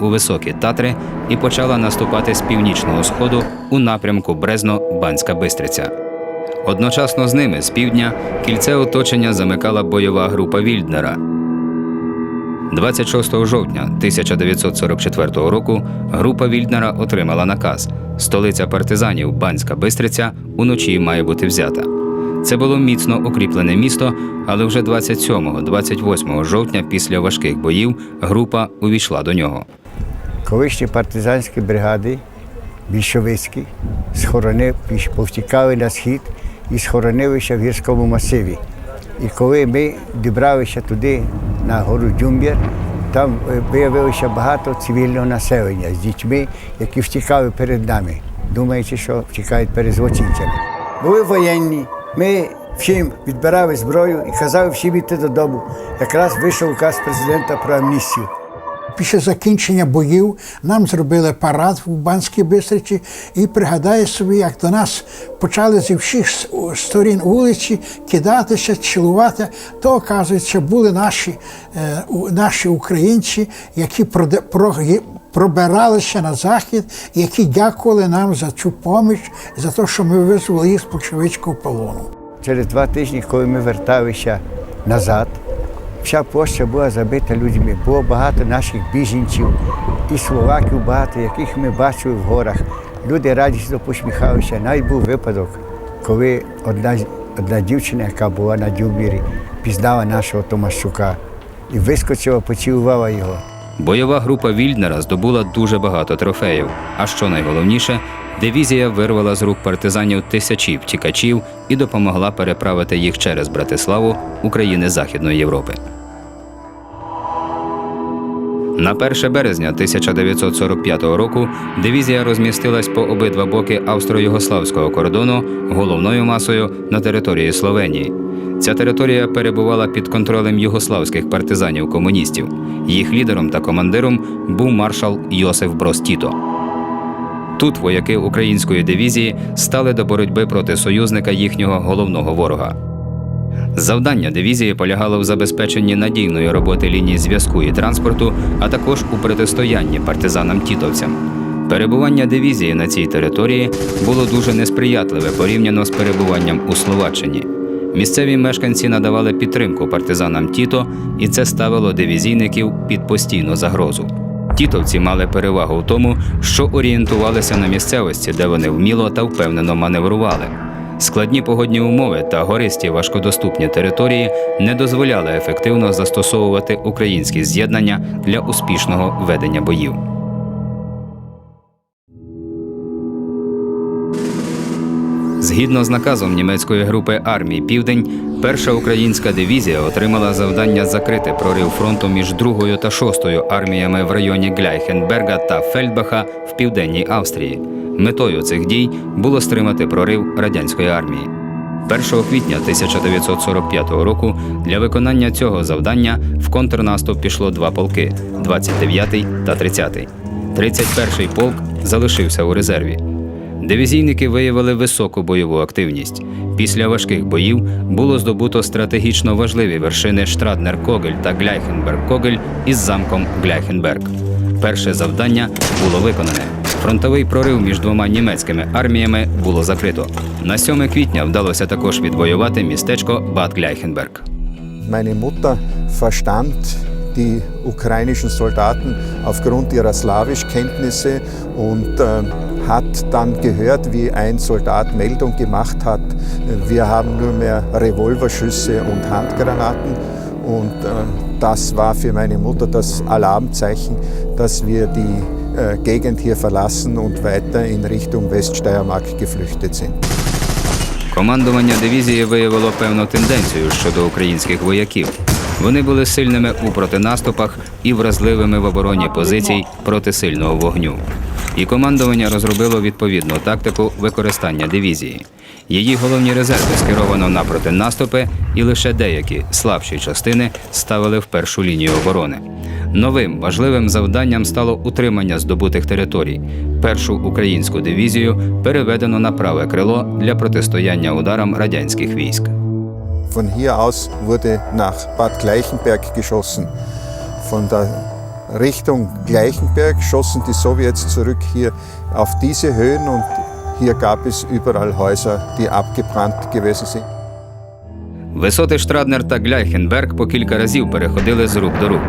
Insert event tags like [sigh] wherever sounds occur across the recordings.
у високі Татри і почала наступати з північного сходу у напрямку Брезно-Банська Бистриця. Одночасно з ними з півдня кільце оточення замикала бойова група Вільднера. 26 жовтня 1944 року група Вільднера отримала наказ: столиця партизанів Банська Бистриця уночі має бути взята. Це було міцно укріплене місто, але вже 27-28 жовтня після важких боїв група увійшла до нього. Колишні партизанські бригади, більшовицькі, схоронив, повтікали на схід і схоронилися в гірському масиві. І коли ми дібралися туди, на гору Дюмбір, там е, виявилося багато цивільного населення з дітьми, які втікали перед нами, думаючи, що втікають перед злочинцями. Були воєнні, ми всім відбирали зброю і казали всім йти додому. Якраз вийшов указ президента про амністію. Після закінчення боїв нам зробили парад в Банській Бистриці і пригадаю собі, як до нас почали зі всіх сторін вулиці кидатися, цілувати. То, оказується, були наші, е, наші українці, які пробиралися на захід, які дякували нам за цю поміч, за те, що ми визвали їх з большевицького полону. Через два тижні, коли ми верталися назад, вся площа була забита людьми. Було багато наших біженців і словаків багато, яких ми бачили в горах. Люди радісно посміхалися. Навіть був випадок, коли одна, одна дівчина, яка була на Дюбірі, пізнала нашого Томашчука і вискочила, поцілувала його. Бойова група Вільднера здобула дуже багато трофеїв. А що найголовніше, дивізія вирвала з рук партизанів тисячі втікачів і допомогла переправити їх через Братиславу у країни Західної Європи. На 1 березня 1945 року дивізія розмістилась по обидва боки австро-югославського кордону головною масою на території Словенії. Ця територія перебувала під контролем югославських партизанів-комуністів. Їх лідером та командиром був маршал Йосиф Брос Тіто. Тут вояки української дивізії стали до боротьби проти союзника їхнього головного ворога. Завдання дивізії полягало в забезпеченні надійної роботи ліній зв'язку і транспорту, а також у протистоянні партизанам-тітовцям. Перебування дивізії на цій території було дуже несприятливе порівняно з перебуванням у Словаччині. Місцеві мешканці надавали підтримку партизанам Тіто, і це ставило дивізійників під постійну загрозу. Тітовці мали перевагу в тому, що орієнтувалися на місцевості, де вони вміло та впевнено маневрували. Складні погодні умови та гористі важкодоступні території не дозволяли ефективно застосовувати українські з'єднання для успішного ведення боїв. Згідно з наказом німецької групи армії Південь, перша українська дивізія отримала завдання закрити прорив фронту між другою та шостою арміями в районі Гляйхенберга та Фельдбаха в південній Австрії. Метою цих дій було стримати прорив радянської армії. 1 квітня 1945 року для виконання цього завдання в контрнаступ пішло два полки 29-й та 30-й. 31-й полк залишився у резерві. Дивізійники виявили високу бойову активність. Після важких боїв було здобуто стратегічно важливі вершини Штраднер-Когель та Гляйхенберг-Когель із замком Гляйхенберг. Перше завдання було виконане. Фронтовий прорив між двома німецькими арміями було закрито. На 7 квітня вдалося також відвоювати містечко Бад Гляйхенберг. Meine Mutter verstand die ukrainischen Soldaten aufgrund ihrer Slawischkenntnisse und äh, hat dann gehört, wie ein Soldat Meldung gemacht hat, wir haben nur mehr Revolverschüsse und Handgranaten. Und äh, das war für meine Mutter das Alarmzeichen, dass wir die äh, Gegend hier verlassen und weiter in Richtung Weststeiermark geflüchtet sind. Командування дивізії виявило певну тенденцію щодо українських вояків. Вони були сильними у протинаступах і вразливими в обороні позицій проти сильного вогню. І командування розробило відповідну тактику використання дивізії. Її головні резерви скеровано на протинаступи, і лише деякі слабші частини ставили в першу лінію оборони. Новим важливим завданням стало утримання здобутих територій. Першу українську дивізію переведено на праве крило для протистояння ударам радянських військ. Von hier aus wurde nach Bad Gleichenberg geschossen. Von der Richtung Gleichenberg schossen die Sowjets zurück hier auf diese Höhen und hier gab es überall Häuser, die abgebrannt gewesen sind. Висоти Штраднер та Гляйхенберг по кілька разів переходили з рук до рук.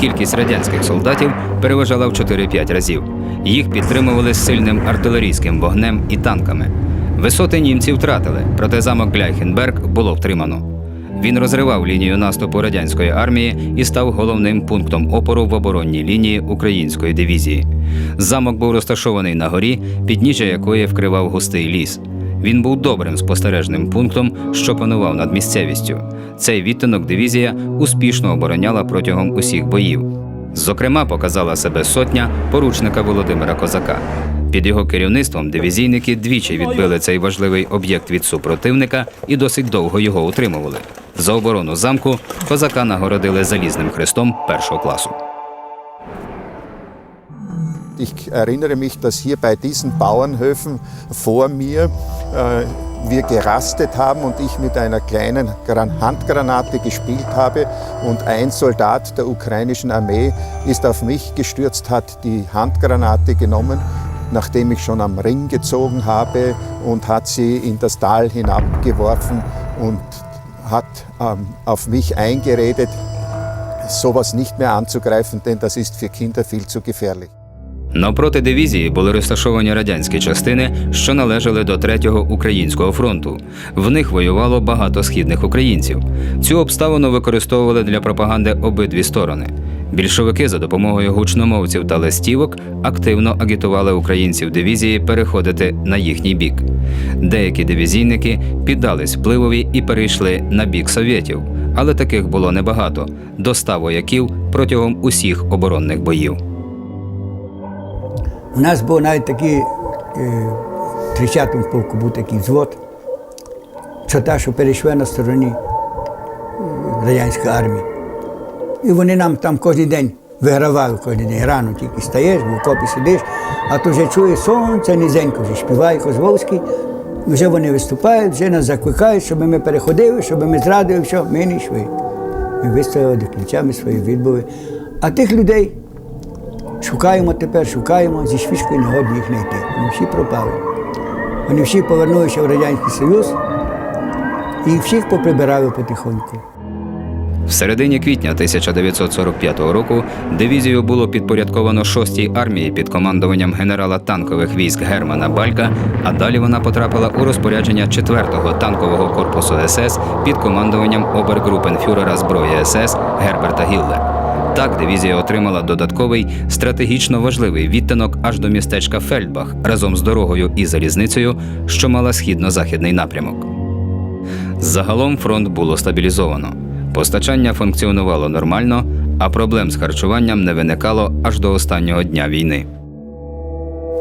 Кількість радянських солдатів переважала в 4-5 разів. Їх підтримували сильним артилерійським вогнем і танками. Висоти німці втратили, проте замок Гляйхенберг було втримано. Він розривав лінію наступу радянської армії і став головним пунктом опору в оборонній лінії української дивізії. Замок був розташований на горі, підніжжя якої вкривав густий ліс. Він був добрим спостережним пунктом, що панував над місцевістю. Цей відтинок дивізія успішно обороняла протягом усіх боїв. Зокрема, показала себе сотня поручника Володимира Козака. Під його керівництвом дивізійники двічі відбили цей важливий об'єкт від супротивника і досить довго його утримували. За оборону замку козака нагородили залізним хрестом першого класу. Ich erinnere mich, dass hier bei diesen Bauernhöfen vor mir äh, wir gerastet haben und ich mit einer kleinen Gran- Handgranate gespielt habe und ein Soldat der ukrainischen Armee ist auf mich gestürzt, hat die Handgranate genommen, nachdem ich schon am Ring gezogen habe und hat sie in das Tal hinabgeworfen und hat ähm, auf mich eingeredet, sowas nicht mehr anzugreifen, denn das ist für Kinder viel zu gefährlich. Навпроти дивізії були розташовані радянські частини, що належали до третього українського фронту. В них воювало багато східних українців. Цю обставину використовували для пропаганди обидві сторони. Більшовики за допомогою гучномовців та листівок активно агітували українців дивізії переходити на їхній бік. Деякі дивізійники піддались впливові і перейшли на бік совєтів, але таких було небагато до ста вояків протягом усіх оборонних боїв. У нас був навіть такий е, в 30-му полку був такий взвод, що та, що перейшли на стороні е, радянської армії. І вони нам там кожен день вигравали кожен день. Рано тільки стаєш, в окопі сидиш, а то вже чуєш сонце, низенько вже співає Козловський. Вже вони виступають, вже нас закликають, щоб ми переходили, щоб ми зрадили, все, ми не йшли. Ми виставили до кінця, свої відбули. А тих людей Шукаємо тепер, шукаємо, зі швидкою не годні їх знайти. Вони всі пропали. Вони всі повернулися в Радянський Союз і всіх поприбирали потихоньку. В середині квітня 1945 року дивізію було підпорядковано 6-й армії під командуванням генерала танкових військ Германа Балька, а далі вона потрапила у розпорядження 4-го танкового корпусу СС під командуванням обергрупенфюрера зброї СС Герберта Гілле. Так дивізія отримала додатковий стратегічно важливий відтинок аж до містечка Фельдбах разом з дорогою і залізницею, що мала східно-західний напрямок. Загалом фронт було стабілізовано. Постачання функціонувало нормально, а проблем з харчуванням не виникало аж до останнього дня війни.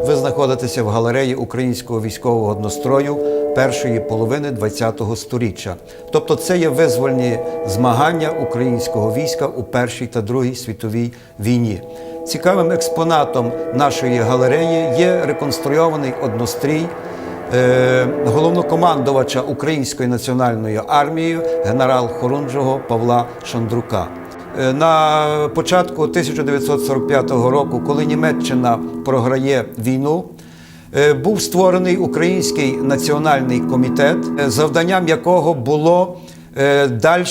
Ви знаходитеся в галереї українського військового однострою першої половини ХХ століття. Тобто це є визвольні змагання українського війська у Першій та Другій світовій війні. Цікавим експонатом нашої галереї є реконструйований однострій е, головнокомандувача Української національної армії генерал Хорунжого Павла Шандрука. Е, На початку 1945 року, коли Німеччина програє війну, е, був створений Український національний комітет, завданням якого було далі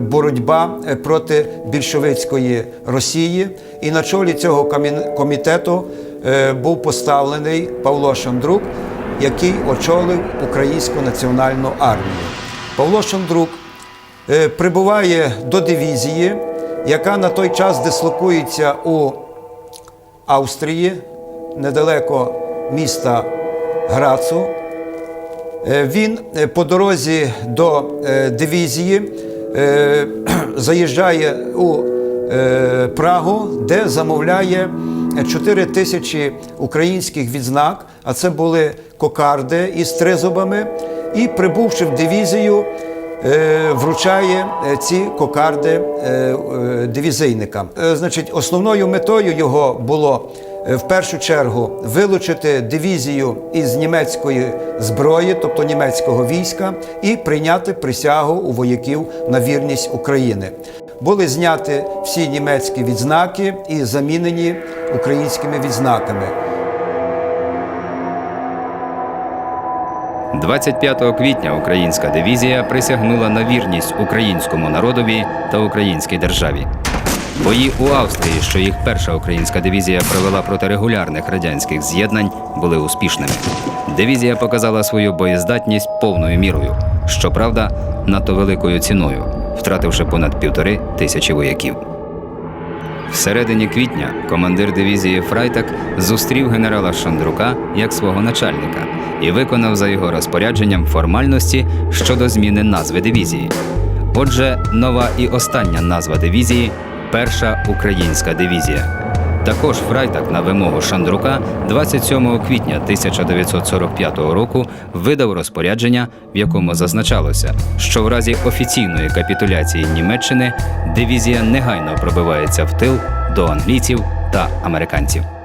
боротьба проти більшовицької Росії. І на чолі цього комітету був поставлений Павло Шандрук, який очолив Українську національну армію. Павло Шандрук е, прибуває до дивізії, яка на той час дислокується у Австрії, недалеко міста Грацу. Е, Він е, по дорозі до дивізії [clears throat] заїжджає у Прагу, де замовляє 4 тисячі українських відзнак, а це були кокарди із тризубами. І прибувши в дивізію, е, вручає е, ці кокарди е, дивізійникам. Значить, основною метою його було в першу чергу вилучити дивізію із німецької зброї, тобто німецького війська, і прийняти присягу у вояків на вірність України. були зняті всі німецькі відзнаки і замінені українськими відзнаками. 25 квітня українська дивізія присягнула на вірність українському народові та українській державі. Бої у Австрії, що їх перша українська дивізія провела проти регулярних радянських з'єднань, були успішними. Дивізія показала свою боєздатність повною мірою, щоправда, надто великою ціною, втративши понад півтори тисячі вояків. В середині квітня командир дивізії Фрайтак зустрів генерала Шандрука як свого начальника і виконав за його розпорядженням формальності щодо зміни назви дивізії. Отже, нова і остання назва дивізії Перша українська дивізія. Також Фрайтак на вимогу Шандрука 27 квітня 1945 року видав розпорядження, в якому зазначалося, що в разі офіційної капітуляції Німеччини дивізія негайно пробивається в тил до англійців та американців.